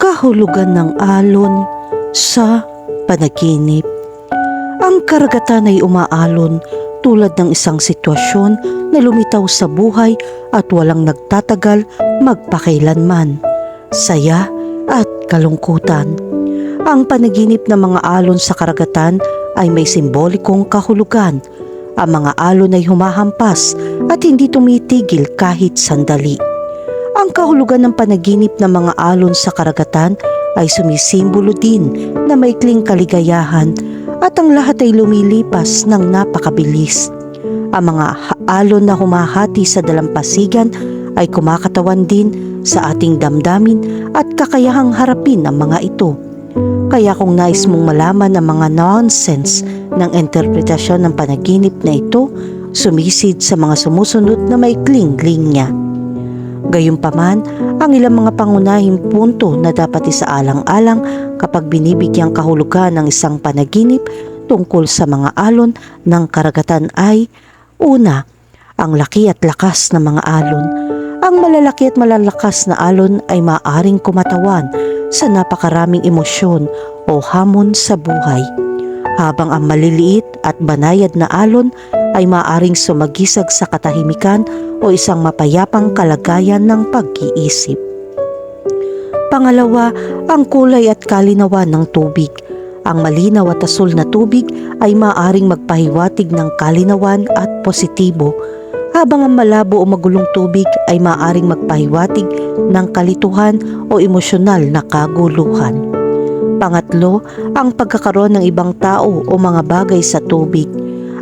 kahulugan ng alon sa panaginip. Ang karagatan ay umaalon tulad ng isang sitwasyon na lumitaw sa buhay at walang nagtatagal magpakailanman. Saya at kalungkutan. Ang panaginip ng mga alon sa karagatan ay may simbolikong kahulugan. Ang mga alon ay humahampas at hindi tumitigil kahit sandali. Ang kahulugan ng panaginip ng mga alon sa karagatan ay sumisimbolo din na maikling kaligayahan at ang lahat ay lumilipas ng napakabilis. Ang mga alon na humahati sa dalampasigan ay kumakatawan din sa ating damdamin at kakayahang harapin ang mga ito. Kaya kung nais mong malaman ang mga nonsense ng interpretasyon ng panaginip na ito, sumisid sa mga sumusunod na maikling linya. Gayunpaman, ang ilang mga pangunahing punto na dapat isaalang-alang kapag binibigyang kahulugan ng isang panaginip tungkol sa mga alon ng karagatan ay Una, ang laki at lakas ng mga alon. Ang malalaki at malalakas na alon ay maaring kumatawan sa napakaraming emosyon o hamon sa buhay. Habang ang maliliit at banayad na alon ay maaring sumagisag sa katahimikan o isang mapayapang kalagayan ng pag-iisip. Pangalawa, ang kulay at kalinawan ng tubig. Ang malinaw at asul na tubig ay maaring magpahiwatig ng kalinawan at positibo, habang ang malabo o magulong tubig ay maaring magpahiwatig ng kalituhan o emosyonal na kaguluhan. Pangatlo, ang pagkakaroon ng ibang tao o mga bagay sa tubig.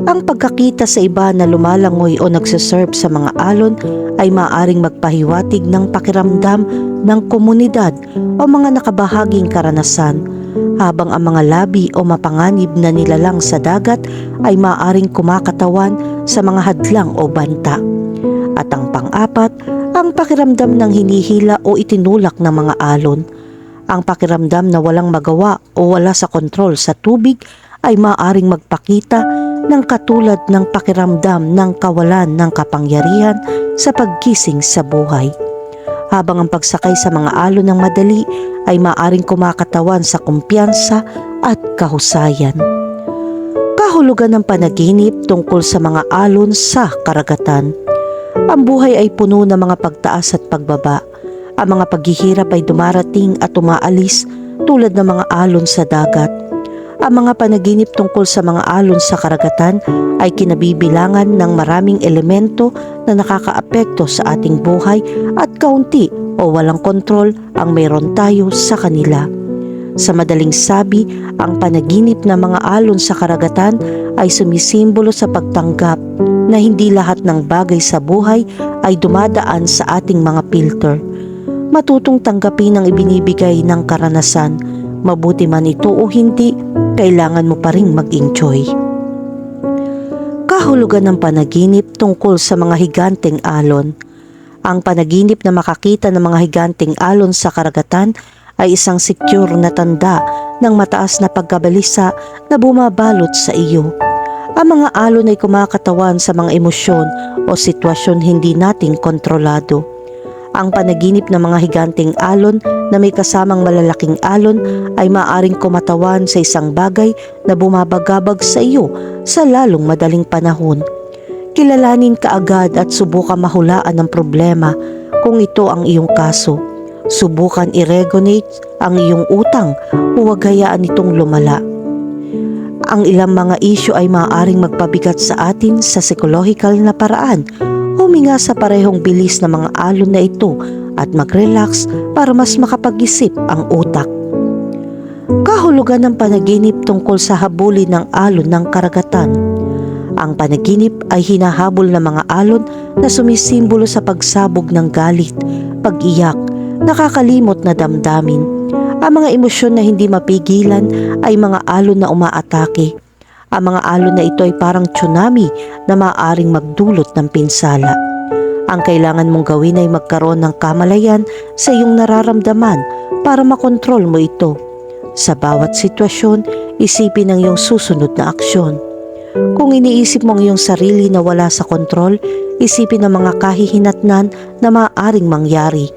Ang pagkakita sa iba na lumalangoy o nagsaserve sa mga alon ay maaaring magpahiwatig ng pakiramdam ng komunidad o mga nakabahaging karanasan, habang ang mga labi o mapanganib na nilalang sa dagat ay maaaring kumakatawan sa mga hadlang o banta. At ang pang-apat, ang pakiramdam ng hinihila o itinulak ng mga alon. Ang pakiramdam na walang magawa o wala sa kontrol sa tubig ay maaaring magpakita ng katulad ng pakiramdam ng kawalan ng kapangyarihan sa pagkising sa buhay. Habang ang pagsakay sa mga alon ng madali ay maaring kumakatawan sa kumpiyansa at kahusayan. Kahulugan ng panaginip tungkol sa mga alon sa karagatan. Ang buhay ay puno ng mga pagtaas at pagbaba. Ang mga paghihirap ay dumarating at umaalis tulad ng mga alon sa dagat. Ang mga panaginip tungkol sa mga alon sa karagatan ay kinabibilangan ng maraming elemento na nakakaapekto sa ating buhay at kaunti o walang kontrol ang mayroon tayo sa kanila. Sa madaling sabi, ang panaginip ng mga alon sa karagatan ay sumisimbolo sa pagtanggap na hindi lahat ng bagay sa buhay ay dumadaan sa ating mga filter. Matutong tanggapin ang ibinibigay ng karanasan, mabuti man ito o hindi, kailangan mo pa rin mag-enjoy. Kahulugan ng panaginip tungkol sa mga higanteng alon. Ang panaginip na makakita ng mga higanteng alon sa karagatan ay isang secure na tanda ng mataas na pagkabalisa na bumabalot sa iyo. Ang mga alon ay kumakatawan sa mga emosyon o sitwasyon hindi nating kontrolado. Ang panaginip ng mga higanteng alon na may kasamang malalaking alon ay maaring kumatawan sa isang bagay na bumabagabag sa iyo sa lalong madaling panahon. Kilalanin ka agad at subukan mahulaan ng problema kung ito ang iyong kaso. Subukan i-regulate ang iyong utang huwag hayaan itong lumala. Ang ilang mga isyo ay maaaring magpabigat sa atin sa psychological na paraan. Huminga sa parehong bilis ng mga alon na ito at mag-relax para mas makapag-isip ang utak. Kahulugan ng panaginip tungkol sa habulin ng alon ng karagatan. Ang panaginip ay hinahabol ng mga alon na sumisimbolo sa pagsabog ng galit, pag-iyak, nakakalimot na damdamin. Ang mga emosyon na hindi mapigilan ay mga alon na umaatake. Ang mga alon na ito ay parang tsunami na maaaring magdulot ng pinsala. Ang kailangan mong gawin ay magkaroon ng kamalayan sa iyong nararamdaman para makontrol mo ito. Sa bawat sitwasyon, isipin ang iyong susunod na aksyon. Kung iniisip mo ang iyong sarili na wala sa kontrol, isipin ang mga kahihinatnan na maaaring mangyari.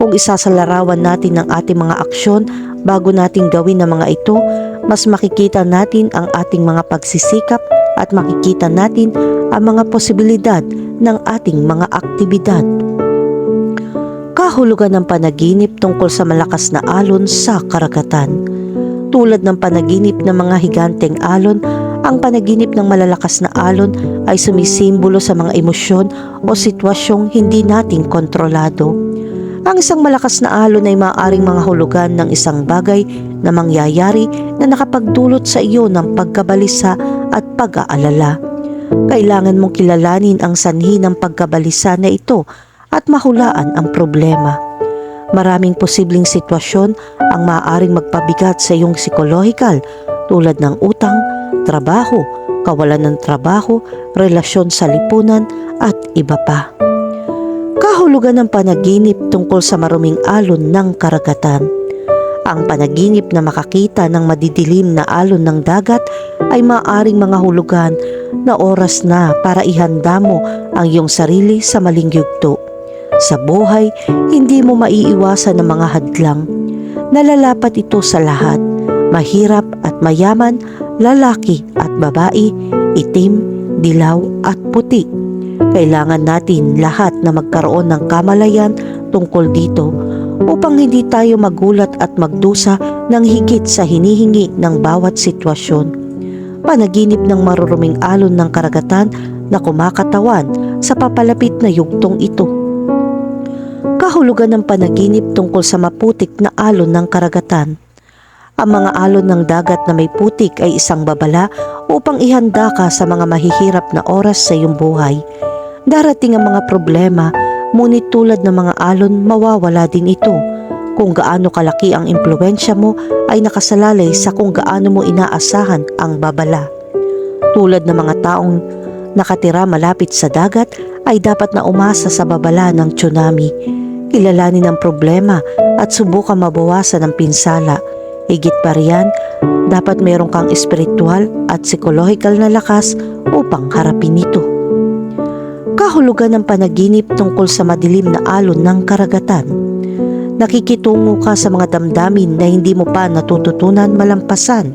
Kung isasalarawan natin ang ating mga aksyon bago natin gawin ang mga ito, mas makikita natin ang ating mga pagsisikap at makikita natin ang mga posibilidad ng ating mga aktibidad. Kahulugan ng panaginip tungkol sa malakas na alon sa karagatan. Tulad ng panaginip ng mga higanteng alon, ang panaginip ng malalakas na alon ay sumisimbolo sa mga emosyon o sitwasyong hindi nating kontrolado. Ang isang malakas na alon ay maaaring mga hulugan ng isang bagay na mangyayari na nakapagdulot sa iyo ng pagkabalisa at pag-aalala. Kailangan mong kilalanin ang sanhi ng pagkabalisa na ito at mahulaan ang problema. Maraming posibleng sitwasyon ang maaaring magpabigat sa iyong psikolohikal tulad ng utang, trabaho, kawalan ng trabaho, relasyon sa lipunan at iba pa. Kahulugan ng panaginip tungkol sa maruming alon ng karagatan. Ang panaginip na makakita ng madidilim na alon ng dagat ay maaring mga hulugan na oras na para ihanda mo ang iyong sarili sa maling yugto. Sa buhay, hindi mo maiiwasan ng mga hadlang. Nalalapat ito sa lahat, mahirap at mayaman, lalaki at babae, itim, dilaw at puti. Kailangan natin lahat na magkaroon ng kamalayan tungkol dito upang hindi tayo magulat at magdusa ng higit sa hinihingi ng bawat sitwasyon. Panaginip ng maruruming alon ng karagatan na kumakatawan sa papalapit na yugtong ito. Kahulugan ng panaginip tungkol sa maputik na alon ng karagatan. Ang mga alon ng dagat na may putik ay isang babala upang ihanda ka sa mga mahihirap na oras sa iyong buhay. Darating ang mga problema, ngunit tulad ng mga alon, mawawala din ito. Kung gaano kalaki ang impluensya mo ay nakasalalay sa kung gaano mo inaasahan ang babala. Tulad ng mga taong nakatira malapit sa dagat ay dapat na umasa sa babala ng tsunami. Kilalanin ang problema at subukan mabawasan ang pinsala. Higit pa riyan, dapat meron kang espiritual at psikolohikal na lakas upang harapin ito. Kahulugan ng panaginip tungkol sa madilim na alon ng karagatan. Nakikitungo ka sa mga damdamin na hindi mo pa natututunan malampasan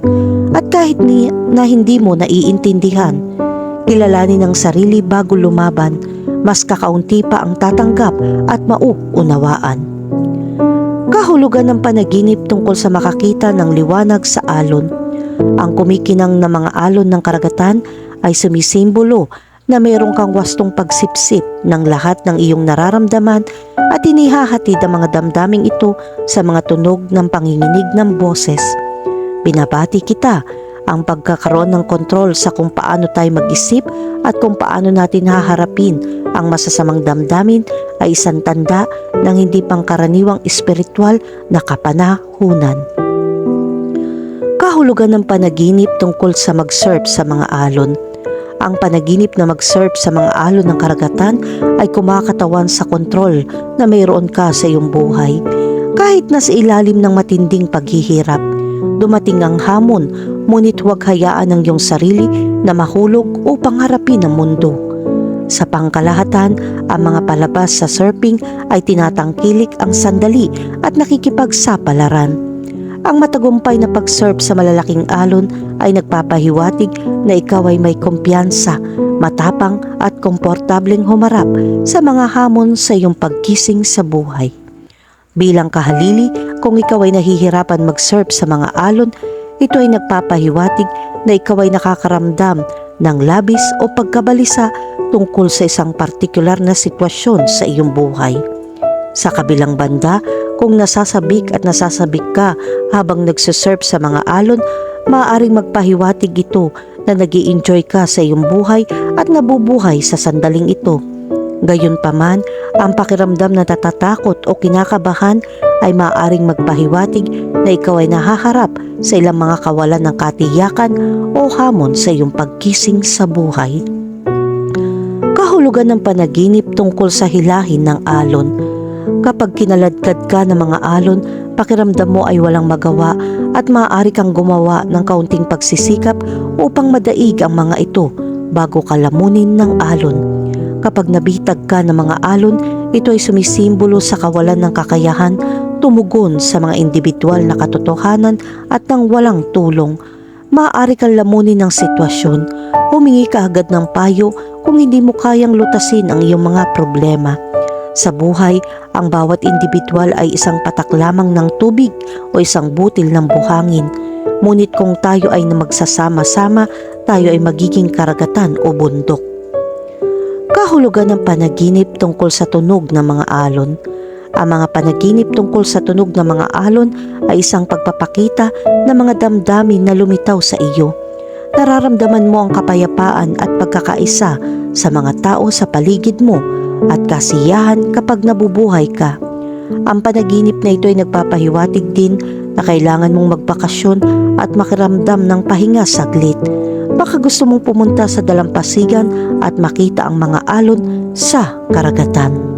at kahit ni, na hindi mo naiintindihan. Kilalanin ang sarili bago lumaban, mas kakaunti pa ang tatanggap at mauunawaan. Kahulugan ng panaginip tungkol sa makakita ng liwanag sa alon. Ang kumikinang na mga alon ng karagatan ay sumisimbolo na mayroong kang wastong pagsipsip ng lahat ng iyong nararamdaman at inihahatid ang mga damdaming ito sa mga tunog ng panginginig ng boses. Binabati kita ang pagkakaroon ng kontrol sa kung paano tayo mag-isip at kung paano natin haharapin ang masasamang damdamin ay isang tanda ng hindi pangkaraniwang espiritual na kapanahunan. Kahulugan ng panaginip tungkol sa mag-surf sa mga alon. Ang panaginip na mag-surf sa mga alon ng karagatan ay kumakatawan sa kontrol na mayroon ka sa iyong buhay. Kahit nasa ilalim ng matinding paghihirap, dumating ang hamon, ngunit huwag hayaan ang iyong sarili na mahulog upang harapin ang mundo. Sa pangkalahatan, ang mga palabas sa surfing ay tinatangkilik ang sandali at nakikipagsapalaran. Ang matagumpay na pag-surf sa malalaking alon ay nagpapahiwatig na ikaw ay may kumpiyansa, matapang at komportableng humarap sa mga hamon sa iyong pagkising sa buhay. Bilang kahalili, kung ikaw ay nahihirapan mag-surf sa mga alon, ito ay nagpapahiwatig na ikaw ay nakakaramdam ng labis o pagkabalisa tungkol sa isang partikular na sitwasyon sa iyong buhay. Sa kabilang banda, kung nasasabik at nasasabik ka habang nagsusurf sa mga alon, maaaring magpahiwatig ito na nag enjoy ka sa iyong buhay at nabubuhay sa sandaling ito. Gayunpaman, ang pakiramdam na natatakot o kinakabahan ay maaaring magpahiwatig na ikaw ay nahaharap sa ilang mga kawalan ng katiyakan o hamon sa iyong pagkising sa buhay. Kahulugan ng panaginip tungkol sa hilahin ng alon. Kapag kinaladkad ka ng mga alon, pakiramdam mo ay walang magawa at maaari kang gumawa ng kaunting pagsisikap upang madaig ang mga ito bago ka lamunin ng alon. Kapag nabitag ka ng mga alon, ito ay sumisimbolo sa kawalan ng kakayahan tumugon sa mga individual na katotohanan at ng walang tulong. Maaari kang lamunin ng sitwasyon, humingi ka agad ng payo kung hindi mo kayang lutasin ang iyong mga problema. Sa buhay, ang bawat individual ay isang patak lamang ng tubig o isang butil ng buhangin. Ngunit kung tayo ay magsasama-sama, tayo ay magiging karagatan o bundok. Kahulugan ng panaginip tungkol sa tunog ng mga alon. Ang mga panaginip tungkol sa tunog ng mga alon ay isang pagpapakita ng mga damdamin na lumitaw sa iyo. Nararamdaman mo ang kapayapaan at pagkakaisa sa mga tao sa paligid mo at kasiyahan kapag nabubuhay ka. Ang panaginip na ito ay nagpapahiwatig din na kailangan mong magbakasyon at makiramdam ng pahinga saglit. Baka gusto mong pumunta sa dalampasigan at makita ang mga alon sa karagatan.